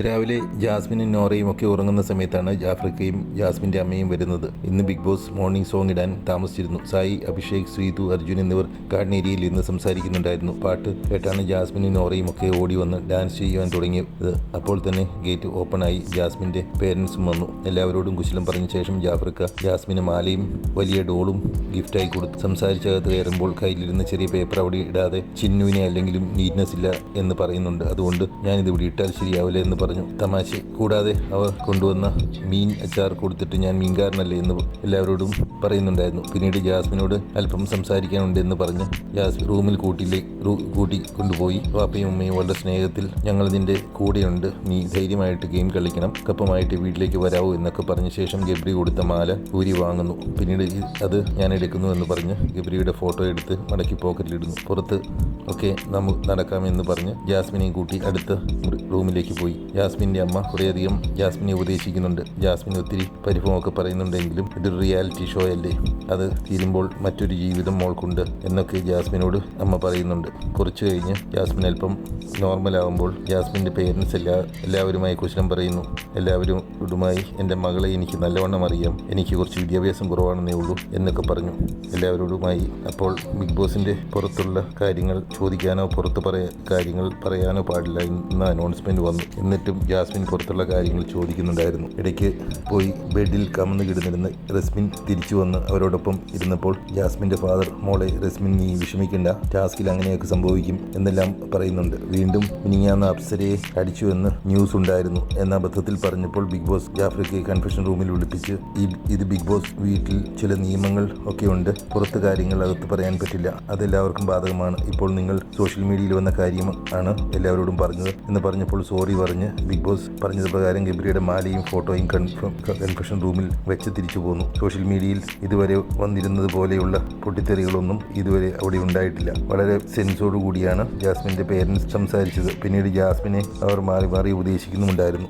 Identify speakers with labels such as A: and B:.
A: രാവിലെ ജാസ്മിനും നോറയും ഒക്കെ ഉറങ്ങുന്ന സമയത്താണ് ജാഫ്രിക്കയും ജാസ്മിന്റെ അമ്മയും വരുന്നത്. ഇന്ന് ബിഗ് ബോസ് മോർണിംഗ് സോങ് ഇടാൻ താമസിച്ചിരുന്നു. സായി അഭിഷേക് ശ്രീതു അർജുൻ എന്നിവർ കാടിനേരിയിൽ ഇന്ന് സംസാരിക്കുന്നുണ്ടായിരുന്നു. പാട്ട് കേട്ടാണ് ജാസ്മിനും നോറയും ഒക്കെ ഓടി വന്ന് ഡാൻസ് ചെയ്യുവാൻ തുടങ്ങിയത്. അപ്പോൾ തന്നെ ഗേറ്റ് ഓപ്പൺ ആയി ജാസ്മിന്റെ പേരൻസും വന്നു. എല്ലാവരോടും കുശലം പറഞ്ഞ ശേഷം ജാഫ്രിക്ക ജാസ്മിന് മാലയും വലിയ ഡോളും ഗിഫ്റ്റായി കൊടുത്തു. സംസാരിച്ചകത്ത് കയറുമ്പോൾ കയ്യിലിരുന്ന ചെറിയ പേപ്പർ അവിടെ ഇടാതെ ചിന്നുവിനെ അല്ലെങ്കിലും നീറ്റ്നസ് ഇല്ല എന്ന് പറയുന്നുണ്ട്. അതുകൊണ്ട് ഞാനിത് ഇവിടെ ഇട്ടാൽ ശരിയാവില്ല എന്ന് പറഞ്ഞു. തമാശ. കൂടാതെ അവർ കൊണ്ടുവന്ന മീൻ അച്ചാർ കൊടുത്തിട്ട് ഞാൻ മീൻകാരനല്ലേ എന്ന് എല്ലാവരോടും പറയുന്നുണ്ടായിരുന്നു. പിന്നീട് ജാസ്മിനോട് അല്പം സംസാരിക്കാനുണ്ട് എന്ന് പറഞ്ഞ് ജാസ്മിൻ റൂമിൽ കൂട്ടിയിലേ റൂ കൂട്ടി കൊണ്ടുപോയി. പാപ്പയും ഉമ്മയും വളരെ സ്നേഹത്തിൽ ഞങ്ങൾ നിന്റെ കൂടെയുണ്ട്. നീ ധൈര്യമായിട്ട് ഗെയിം കളിക്കണം. കപ്പമായിട്ട് വീട്ടിലേക്ക് വരാവൂ എന്നൊക്കെ പറഞ്ഞ ശേഷം ഗബ്രി കൊടുത്ത മാല ഊരി വാങ്ങുന്നു. പിന്നീട് അത് ഞാൻ എടുക്കുന്നു എന്ന് പറഞ്ഞ് ഗബ്രിയുടെ ഫോട്ടോ എടുത്ത് മടക്കി പോക്കറ്റിലിടുന്നു പുറത്ത് ഒക്കെ നമുക്ക് നടക്കാമെന്ന് പറഞ്ഞ് ജാസ്മിനെയും കൂട്ടി അടുത്ത റൂമിലേക്ക് പോയി. ജാസ്മിന്റെ അമ്മ കുറേയധികം ജാസ്മിനെ ഉപദേശിക്കുന്നുണ്ട്. ജാസ്മിൻ ഒത്തിരി പരിഭവമൊക്കെ പറയുന്നുണ്ടെങ്കിലും ഇതൊരു റിയാലിറ്റി ഷോ അല്ലേ? അത് തീരുമ്പോൾ മറ്റൊരു ജീവിതം മോൾക്കുണ്ട് എന്നൊക്കെ ജാസ്മിനോട് അമ്മ പറയുന്നുണ്ട്. കുറച്ച് കഴിഞ്ഞ് ജാസ്മിൻ അല്പം നോർമൽ ആകുമ്പോൾ ജാസ്മിന്റെ പേരൻസ് എല്ലാ എല്ലാവരുമായി കുശലം പറയുന്നു. എല്ലാവരോടുമായി എന്റെ മകളെ എനിക്ക് നല്ലവണ്ണം അറിയാം. എനിക്ക് കുറച്ച് വിദ്യാഭ്യാസം കുറവാണെന്നേ ഉള്ളൂ എന്നൊക്കെ പറഞ്ഞു. എല്ലാവരോടുമായി അപ്പോൾ ബിഗ് ബോസിന്റെ പുറത്തുള്ള കാര്യങ്ങൾ ചോദിക്കാനോ പുറത്ത് പറയാ കാര്യങ്ങൾ പറയാനോ പാടില്ല എന്ന അനൗൺസ്മെന്റ് വന്നു. എന്നിട്ടും ജാസ്മിൻ പുറത്തുള്ള കാര്യങ്ങൾ ചോദിക്കുന്നുണ്ടായിരുന്നു. ഇടയ്ക്ക് പോയി ബെഡിൽ കമന്ന് കിടന്നിരുന്ന് റസ്മിൻ തിരിച്ചു വന്ന് അവരോടൊപ്പം ഇരുന്നപ്പോൾ ജാസ്മിന്റെ ഫാദർ മോളെ റസ്മിൻ നീ വിഷമിക്കേണ്ട. ടാസ്കിൽ അങ്ങനെയൊക്കെ സംഭവിക്കും എന്നെല്ലാം പറയുന്നുണ്ട്. വീണ്ടും മിനിങ്ങാന്ന് അപ്സരയെ അടിച്ചു എന്ന് ന്യൂസ് ഉണ്ടായിരുന്നു എന്ന അബദ്ധത്തിൽ പറഞ്ഞപ്പോൾ ബിഗ് ബോസ് ജാഫ്രിക്ക് കൺഫെഷൻ റൂമിൽ വിളിപ്പിച്ച് ഈ ഇത് ബിഗ് ബോസ് വീട്ടിൽ ചില നിയമങ്ങൾ ഒക്കെ ഉണ്ട്. പുറത്ത് കാര്യങ്ങൾ അകത്ത് പറയാൻ പറ്റില്ല. അതെല്ലാവർക്കും ബാധകമാണ്. ഇപ്പോൾ നിങ്ങൾ സോഷ്യൽ മീഡിയയിൽ വന്ന കാര്യം ആണ് എല്ലാവരോടും പറഞ്ഞത് എന്ന് പറഞ്ഞപ്പോൾ സോറി പറഞ്ഞ് ബിഗ് ബോസ് പറഞ്ഞത് പ്രകാരം ഗബ്രിയുടെ മാലയും ഫോട്ടോയും കൺഫേം കൺഫെഷൻ റൂമിൽ വെച്ച് തിരിച്ചു പോന്നു. സോഷ്യൽ മീഡിയയിൽ ഇതുവരെ വന്നിരുന്നത് പോലെയുള്ള പൊട്ടിത്തെറികളൊന്നും ഇതുവരെ അവിടെ ഉണ്ടായിട്ടില്ല. വളരെ സെൻസോടു കൂടിയാണ് ജാസ്മിന്റെ പേരൻസ് സംസാരിച്ചത്. പിന്നീട് ജാസ്മിനെ അവർ മാറി മാറി ഉപദേശിക്കുന്നുമുണ്ടായിരുന്നു.